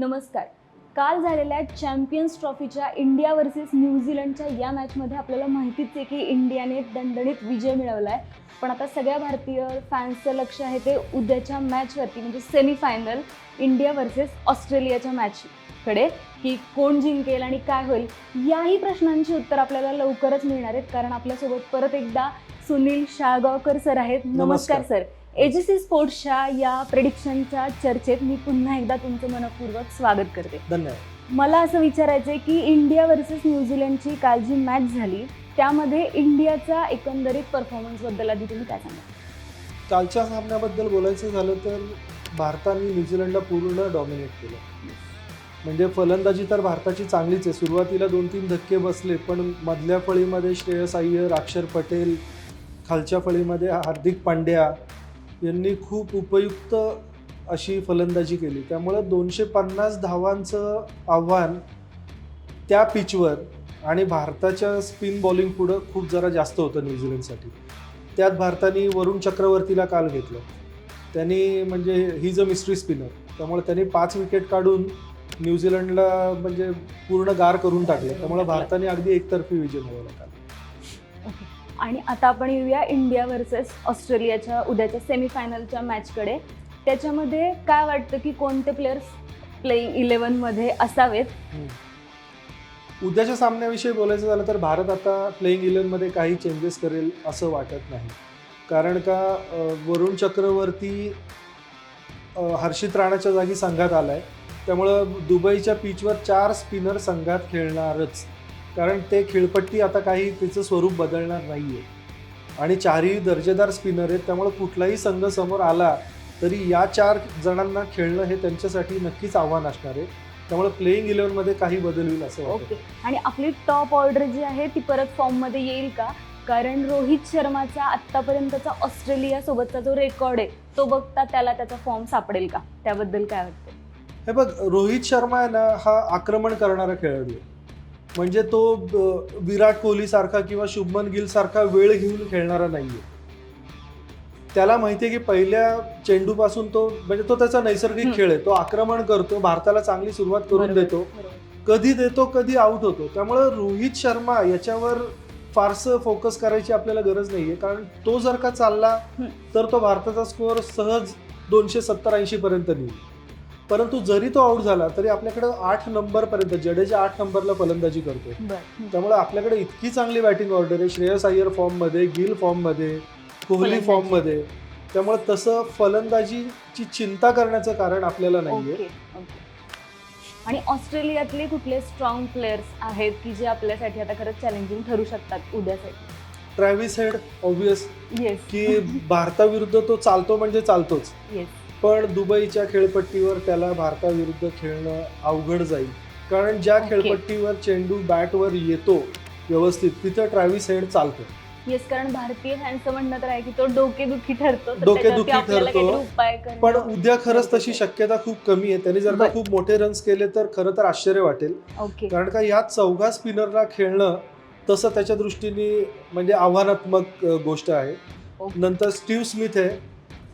नमस्कार. काल झालेल्या चॅम्पियन्स ट्रॉफीच्या इंडिया वर्सेस न्यूझीलंडच्या या मॅचमध्ये आपल्याला माहितीच आहे की इंडियाने दणदणीत विजय मिळवला आहे पण आता सगळ्या भारतीय फॅन्सचं लक्ष आहे ते उद्याच्या मॅचवरती म्हणजे सेमीफायनल इंडिया वर्सेस ऑस्ट्रेलियाच्या मॅचकडे की कोण जिंकेल आणि काय होईल याही प्रश्नांची उत्तर आपल्याला लवकरच मिळणार आहेत. कारण आपल्यासोबत परत एकदा सुनील शाळगावकर सर आहेत. नमस्कार नमस्कार. सर. एजीसी स्पोर्ट्सच्या या प्रेडिक्शनच्या चर्चेत मी पुन्हा एकदा तुमचं मनपूर्वक स्वागत करते. धन्यवाद. मला असं विचारायचं आहे की इंडिया वर्सेस न्यूझीलंडची काल जी मॅच झाली त्यामध्ये इंडियाचा एकंदरीत परफॉर्मन्सबद्दल आधी तुम्ही काय सांगा कालच्या सामन्याबद्दल बोलायचं झालं तर भारताने न्यूझीलंडला पूर्ण डॉमिनेट केलं. म्हणजे फलंदाजी तर भारताची चांगलीच आहे. सुरुवातीला दोन तीन धक्के बसले पण मधल्या फळीमध्ये श्रेयस अय्यर अक्षर पटेल खालच्या फळीमध्ये हार्दिक पांड्या यांनी खूप उपयुक्त अशी फलंदाजी केली. त्यामुळं दोनशे पन्नास धावांचं आव्हान त्या पिचवर आणि भारताच्या स्पिन बॉलिंग पुढं खूप जरा जास्त होतं न्यूझीलंडसाठी. त्यात भारताने वरुण चक्रवर्तीला काल घेतलं. त्यांनी म्हणजे ही ज मिस्ट्री स्पिनर त्यामुळे त्यांनी पाच विकेट काढून न्यूझीलंडला म्हणजे पूर्ण गार करून टाकलं. त्यामुळे भारताने अगदी एकतर्फी विजय मिळवला काल. आणि आता आपण येऊया इंडिया वर्सेस ऑस्ट्रेलियाच्या उद्याच्या सेमीफायनलच्या मॅचकडे त्याच्यामध्ये काय वाटतं की कोणते प्लेयर्स प्लेईंग इलेव्हनमध्ये असावेत? उद्याच्या सामन्याविषयी बोलायचं झालं तर भारत आता प्लेईंग इलेव्हनमध्ये काही चेंजेस करेल असं वाटत नाही. कारण का वरुण चक्रवर्ती हर्षित राणाच्या जागी संघात आला आहे त्यामुळं दुबईच्या पिचवर चार स्पिनर संघात खेळणारच. कारण ते खेळपट्टी आता काही तिचं स्वरूप बदलणार नाही आहे आणि चारही दर्जेदार स्पिनर आहेत त्यामुळे कुठलाही संघ समोर आला तरी या चार जणांना खेळणं हे त्यांच्यासाठी नक्कीच आव्हान असणार आहे. त्यामुळे प्लेईंग इलेव्हनमध्ये काही बदल होईल असं ओके. आणि आपली टॉप ऑर्डर जी आहे ती परत फॉर्ममध्ये येईल का? कारण रोहित शर्माचा आत्तापर्यंतचा ऑस्ट्रेलिया सोबतचा जो रेकॉर्ड आहे तो बघता त्याला त्याचा फॉर्म सापडेल का? त्याबद्दल काय वाटतं? हे बघ रोहित शर्मा आहे ना हा आक्रमण करणारा खेळाडू आहे. म्हणजे तो विराट कोहली सारखा किंवा शुभमन गिल सारखा वेळ घेऊन खेळणारा नाहीये त्याला माहिती आहे की पहिल्या चेंडूपासून तो म्हणजे तो त्याचा नैसर्गिक. खेळ आहे तो आक्रमण करतो भारताला चांगली सुरुवात करून देतो. कधी देतो कधी आउट होतो त्यामुळे रोहित शर्मा याच्यावर फारसं फोकस करायची आपल्याला गरज नाहीये कारण तो जर का चालला. तर तो भारताचा स्कोअर सहज दोनशे सत्तर ऐंशी पर्यंत नेईल परंतु जरी तो आउट झाला तरी आपल्याकडे आठ नंबर पर्यंत जडेजा आठ नंबरला फलंदाजी करतो. त्यामुळे आपल्याकडे इतकी चांगली बॅटिंग ऑर्डर आहे श्रेयस अय्यर फॉर्ममध्ये गिल फॉर्ममध्ये कोहली. फॉर्ममध्ये त्यामुळे तसं फलंदाजीची चिंता करण्याचं कारण आपल्याला नाहीये. आणि ऑस्ट्रेलियातले कुठले स्ट्रॉंग प्लेयर्स आहेत की जे आपल्यासाठी आता खरंच चॅलेंजिंग ठरू शकतात उद्यासाठी? ट्रॅव्हिस हेड ऑब्विस की भारताविरुद्ध तो चालतो म्हणजे चालतोच. येस पण दुबईच्या खेळपट्टीवर त्याला भारताविरुद्ध खेळणं अवघड जाईल कारण ज्या. खेळपट्टीवर चेंडू बॅटवर येतो व्यवस्थित तिथं ट्रॅव्हिस हेड चालतो येस कारण भारतीय फॅन्सचं म्हणणं तर आहे की तो डोकेदुखी ठरतो डोकेदुखी ठरतो. पण उद्या खरंच तशी. शक्यता खूप कमी आहे त्यांनी जर का. खूप मोठे रन्स केले तर खरं तर आश्चर्य वाटेल कारण का या चौघा स्पिनरला खेळणं तसं त्याच्या दृष्टीने म्हणजे आव्हानात्मक गोष्ट आहे. नंतर स्टीव्ह स्मिथ आहे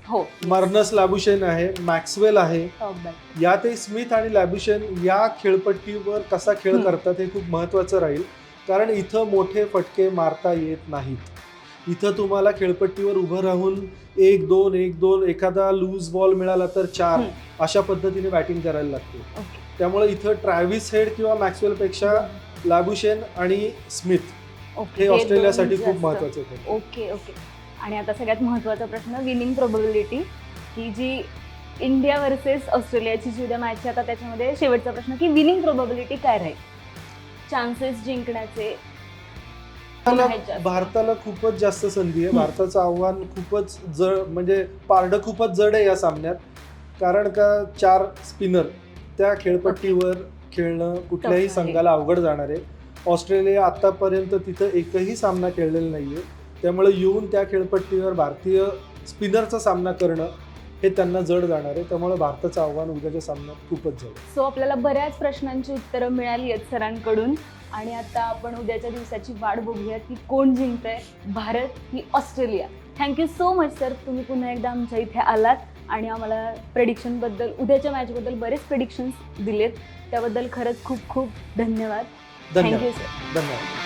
हो. मार्नस लॅबुशेन आहे मॅक्सवेल आहे. बॅट यातही स्मिथ आणि लॅबुशेन या खेळपट्टीवर कसा खेळ. करतात हे खूप महत्त्वाचं राहील. कारण इथं मोठे फटके मारता येत नाहीत. इथं तुम्हाला खेळपट्टीवर उभं राहून एक दोन एक दोन एखादा लूज बॉल मिळाला तर चार. अशा पद्धतीने बॅटिंग करायला लागते. त्यामुळे इथं ट्रॅव्हिस हेड किंवा मॅक्सवेलपेक्षा लॅबुशेन आणि स्मिथ हे ऑस्ट्रेलियासाठी खूप ठरतील. ओके ओके आणि आता सगळ्यात महत्त्वाचा प्रश्न विनिंग प्रोबेबिलिटी की जी इंडिया वर्सेस ऑस्ट्रेलियाची जी उद्या मॅच आहे आता त्याच्यामध्ये शेवटचा प्रश्न की विनिंग प्रोबेबिलिटी काय राहील? चान्सेस जिंकण्याचे भारताला खूपच जास्त संधी आहे. भारताचं आव्हान खूपच जड म्हणजे पारडं खूपच जड आहे या सामन्यात. कारण का चार स्पिनर त्या खेळपट्टीवर खेळणं कुठल्याही. संघाला अवघड जाणार आहे. ऑस्ट्रेलिया आतापर्यंत तिथं एकही सामना खेळलेला नाहीये. त्यामुळे येऊन त्या खेळपट्टीवर भारतीय स्पिनरचा सामना करणं हे त्यांना जड जाणार आहे. त्यामुळे भारताचं आव्हान उद्याच्या सामन्यात खूपच जड. सो आपल्याला बऱ्याच प्रश्नांची उत्तरं मिळाली आहेत सरांकडून. आणि आता आपण उद्याच्या दिवसाची वाट बघूया की कोण जिंकतंय भारत की Australia. Thank you so much sir तुम्ही पुन्हा एकदा आमच्या इथे आलात आणि आम्हाला प्रेडिक्शनबद्दल उद्याच्या मॅचबद्दल बरेच प्रेडिक्शन्स दिलेत. त्याबद्दल खरंच खूप खूप धन्यवाद. थँक्यू सर धन्यवाद.